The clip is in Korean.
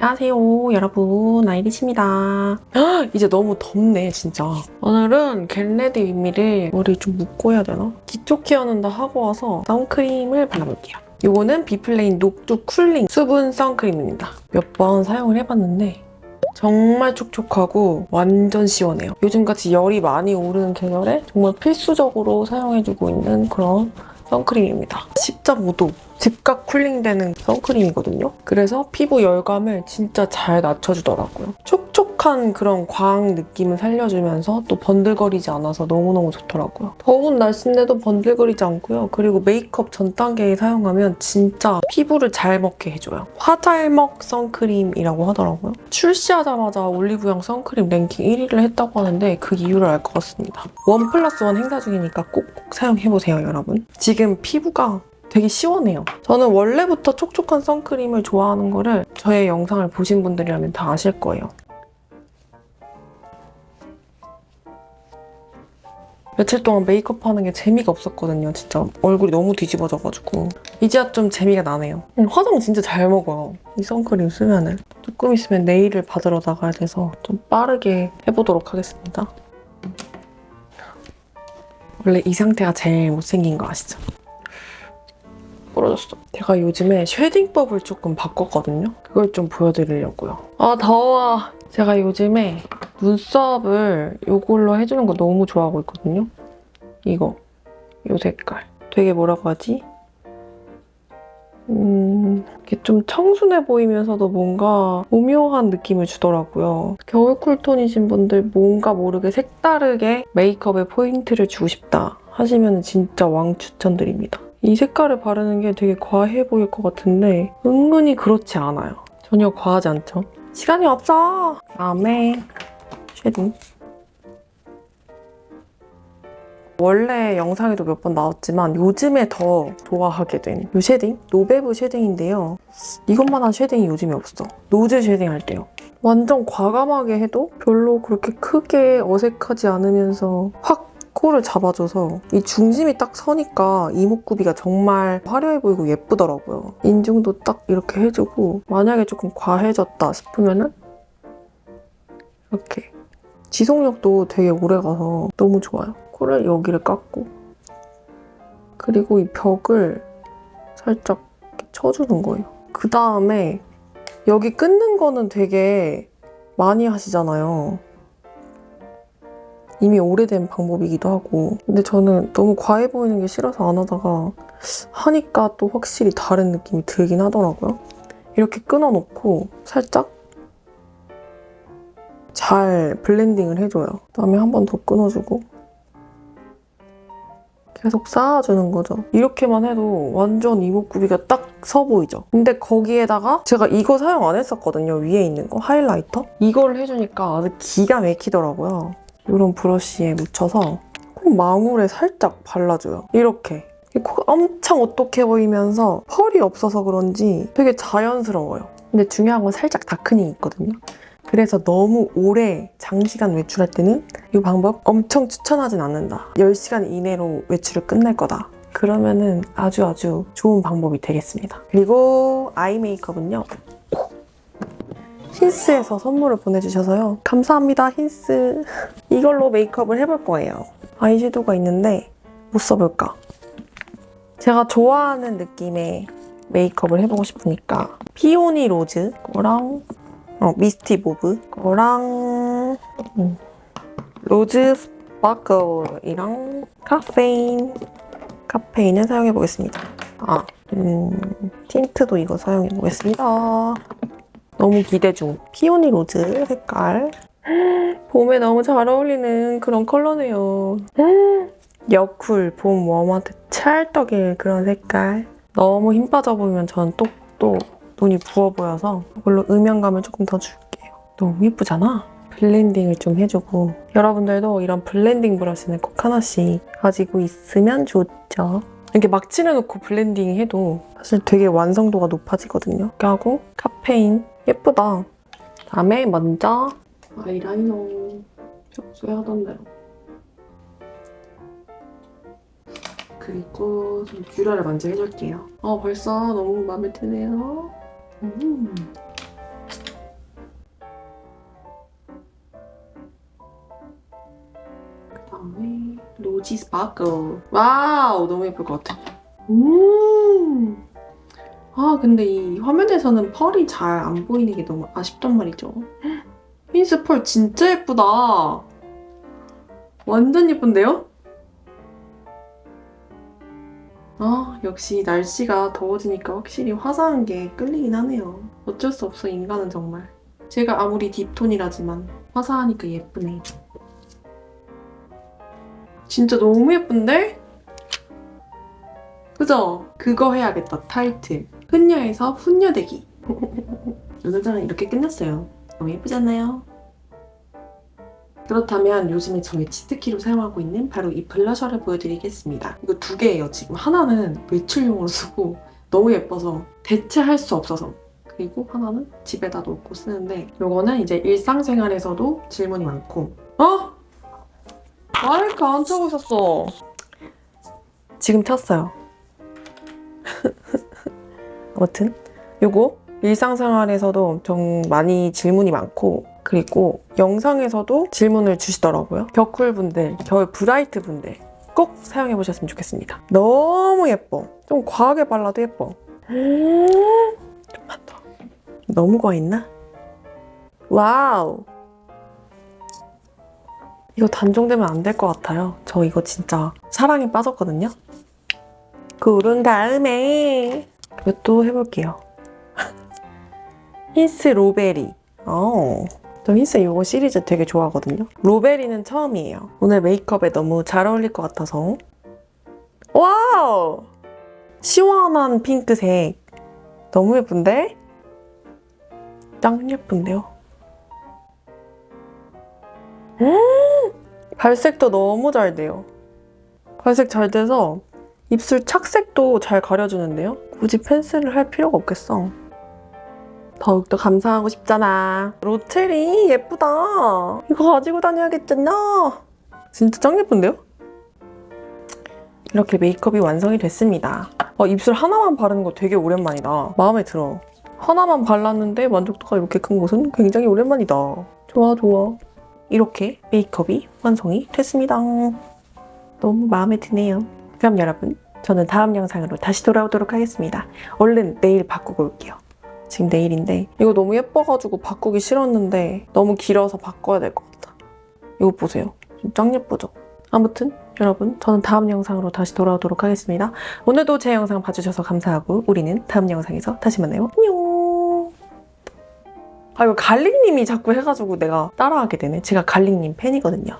안녕하세요 여러분. 아이리시입니다. 헉, 이제 너무 덥네 진짜. 오늘은 겟레디 윗미를 머리 좀 묶고 해야 되나? 기초 케어는 다 하고 와서 선크림을 발라볼게요. 이거는 비플레인 녹두 쿨링 수분 선크림입니다. 몇 번 사용을 해봤는데 정말 촉촉하고 완전 시원해요. 요즘같이 열이 많이 오르는 계절에 정말 필수적으로 사용해주고 있는 그런 선크림입니다 10.5도 즉각 쿨링되는 선크림이거든요. 그래서 피부 열감을 진짜 잘 낮춰주더라고요. 촉 촉한 그런 광 느낌을 살려주면서 또 번들거리지 않아서 너무너무 좋더라고요. 더운 날씨인데도 번들거리지 않고요. 그리고 메이크업 전 단계에 사용하면 진짜 피부를 잘 먹게 해줘요. 화잘먹 선크림이라고 하더라고요. 출시하자마자 올리브영 선크림 랭킹 1위를 했다고 하는데 그 이유를 알 것 같습니다. 원 플러스 원 행사 중이니까 꼭꼭 사용해보세요, 여러분. 지금 피부가 되게 시원해요. 저는 원래부터 촉촉한 선크림을 좋아하는 거를 저의 영상을 보신 분들이라면 다 아실 거예요. 며칠 동안 메이크업 하는 게 재미가 없었거든요. 진짜 얼굴이 너무 뒤집어져가지고. 이제야 좀 재미가 나네요. 음, 화장 진짜 잘 먹어요. 이 선크림 쓰면은. 조금 있으면 네일을 받으러 나가야 돼서 좀 빠르게 해보도록 하겠습니다. 원래 이 상태가 제일 못생긴 거 아시죠? 부러졌어. 제가 요즘에 쉐딩법을 조금 바꿨거든요. 그걸 좀 보여드리려고요. 아 더워. 제가 요즘에 눈썹을 이걸로 해주는 거 너무 좋아하고 있거든요. 이거. 이 색깔. 되게 뭐라고 하지? 음, 이게 좀 청순해 보이면서도 뭔가 오묘한 느낌을 주더라고요. 겨울 쿨톤이신 분들 뭔가 모르게 색다르게 메이크업에 포인트를 주고 싶다 하시면 진짜 왕 추천드립니다. 이 색깔을 바르는 게 되게 과해 보일 것 같은데 은근히 그렇지 않아요. 전혀 과하지 않죠? 시간이 없어! 다음에 쉐딩. 원래 영상에도 몇 번 나왔지만 요즘에 더 좋아하게 된 이 쉐딩? 노베브 쉐딩인데요. 이것만한 쉐딩이 요즘에 없어. 노즈 쉐딩 할 때요. 완전 과감하게 해도 별로 그렇게 크게 어색하지 않으면서 확 코를 잡아줘서 이 중심이 딱 서니까 이목구비가 정말 화려해 보이고 예쁘더라고요. 인중도 딱 이렇게 해주고 만약에 조금 과해졌다 싶으면은 이렇게 지속력도 되게 오래 가서 너무 좋아요. 코를 여기를 깎고 그리고 이 벽을 살짝 쳐주는 거예요. 그 다음에 여기 끊는 거는 되게 많이 하시잖아요. 이미 오래된 방법이기도 하고 근데 저는 너무 과해 보이는 게 싫어서 안 하다가 하니까 또 확실히 다른 느낌이 들긴 하더라고요. 이렇게 끊어놓고 살짝 잘 블렌딩을 해줘요. 그다음에 한 번 더 끊어주고 계속 쌓아주는 거죠. 이렇게만 해도 완전 이목구비가 딱 서 보이죠. 근데 거기에다가 제가 이거 사용 안 했었거든요. 위에 있는 거 하이라이터. 이걸 해주니까 아주 기가 막히더라고요. 이런 브러쉬에 묻혀서 코 망울에 살짝 발라줘요. 이렇게. 이 코가 엄청 오똑해 보이면서 펄이 없어서 그런지 되게 자연스러워요. 근데 중요한 건 살짝 다크닝이 있거든요. 그래서 너무 오래 장시간 외출할 때는 이 방법 엄청 추천하진 않는다. 10시간 이내로 외출을 끝낼 거다. 그러면은 아주 아주 좋은 방법이 되겠습니다. 그리고 아이 메이크업은요. 힌스에서 선물을 보내주셔서요. 감사합니다, 힌스. 이걸로 메이크업을 해볼 거예요. 아이섀도우가 있는데 못 써볼까? 제가 좋아하는 느낌의 메이크업을 해보고 싶으니까 피오니 로즈 거랑 어, 미스티 모브 거랑 음, 로즈 스파클이랑 카페인 카페인을 사용해 보겠습니다. 아, 음, 틴트도 이거 사용해 보겠습니다. 너무 기대 중. 피오니 로즈 색깔. 봄에 너무 잘 어울리는 그런 컬러네요. 여쿨 봄 웜한테 찰떡일 그런 색깔. 너무 힘 빠져 보이면 전 또 또 눈이 부어 보여서 이걸로 음영감을 조금 더 줄게요. 너무 예쁘잖아? 블렌딩을 좀 해주고 여러분들도 이런 블렌딩 브러쉬는 꼭 하나씩 가지고 있으면 좋죠. 이렇게 막 칠해놓고 블렌딩 해도 사실 되게 완성도가 높아지거든요. 이렇게 하고 카페인 예쁘다. 다음에 먼저 아이라이너 평소에 하던 대로 그리고 좀 뷰러를 먼저 해줄게요. 어 벌써 너무 마음에 드네요. 그다음에 로지 스파클 와우, 너무 예쁠 것 같아. 음. 아, 근데 이 화면에서는 펄이 잘 안 보이는 게 너무 아쉽단 말이죠. 흰스 펄 진짜 예쁘다. 완전 예쁜데요? 아, 역시 날씨가 더워지니까 확실히 화사한 게 끌리긴 하네요. 어쩔 수 없어, 인간은 정말. 제가 아무리 딥톤이라지만 화사하니까 예쁘네. 진짜 너무 예쁜데? 그죠? 그거 해야겠다, 타이틀. 훈녀에서 훈녀되기. 오늘은 이렇게 끝났어요. 너무 예쁘잖아요? 그렇다면 요즘에 저의 치트키로 사용하고 있는 바로 이 블러셔를 보여드리겠습니다. 이거 두 개예요, 지금. 하나는 외출용으로 쓰고 너무 예뻐서 대체할 수 없어서 그리고 하나는 집에다 놓고 쓰는데 요거는 이제 일상생활에서도 질문이 많고 어? 마이크 안 켜고 있었어. 지금 켰어요. 아무튼 요거 일상생활에서도 엄청 많이 질문이 많고 그리고 영상에서도 질문을 주시더라고요. 겨쿨분들, 겨울 브라이트 분들 꼭 사용해 보셨으면 좋겠습니다. 너무 예뻐. 좀 과하게 발라도 예뻐. 좀만 더. 너무 과했나? 와우. 이거 단종되면 안 될 것 같아요. 저 이거 진짜 사랑에 빠졌거든요. 고른 다음에 이것도 해볼게요. 힌스 로베리. 어. 저 힌스 이거 시리즈 되게 좋아하거든요. 로베리는 처음이에요. 오늘 메이크업에 너무 잘 어울릴 것 같아서. 와우! 시원한 핑크색. 너무 예쁜데? 짱 예쁜데요? 음! 발색도 너무 잘 돼요. 발색 잘 돼서 입술 착색도 잘 가려주는데요? 굳이 펜슬을 할 필요가 없겠어. 더욱더 감상하고 싶잖아. 로테리 예쁘다. 이거 가지고 다녀야겠잖아. 진짜 짱 예쁜데요? 이렇게 메이크업이 완성이 됐습니다. 어, 입술 하나만 바르는 거 되게 오랜만이다. 마음에 들어. 하나만 발랐는데 만족도가 이렇게 큰 것은 굉장히 오랜만이다. 좋아, 좋아. 이렇게 메이크업이 완성이 됐습니다. 너무 마음에 드네요. 그럼 여러분, 저는 다음 영상으로 다시 돌아오도록 하겠습니다. 얼른 내일 바꾸고 올게요. 지금 내일인데 이거 너무 예뻐가지고 바꾸기 싫었는데 너무 길어서 바꿔야 될 것 같아. 이거 보세요. 짱 예쁘죠? 아무튼 여러분 저는 다음 영상으로 다시 돌아오도록 하겠습니다. 오늘도 제 영상 봐주셔서 감사하고 우리는 다음 영상에서 다시 만나요. 안녕. 아 이거 갈릭님이 자꾸 해가지고 내가 따라하게 되네. 제가 갈릭님 팬이거든요.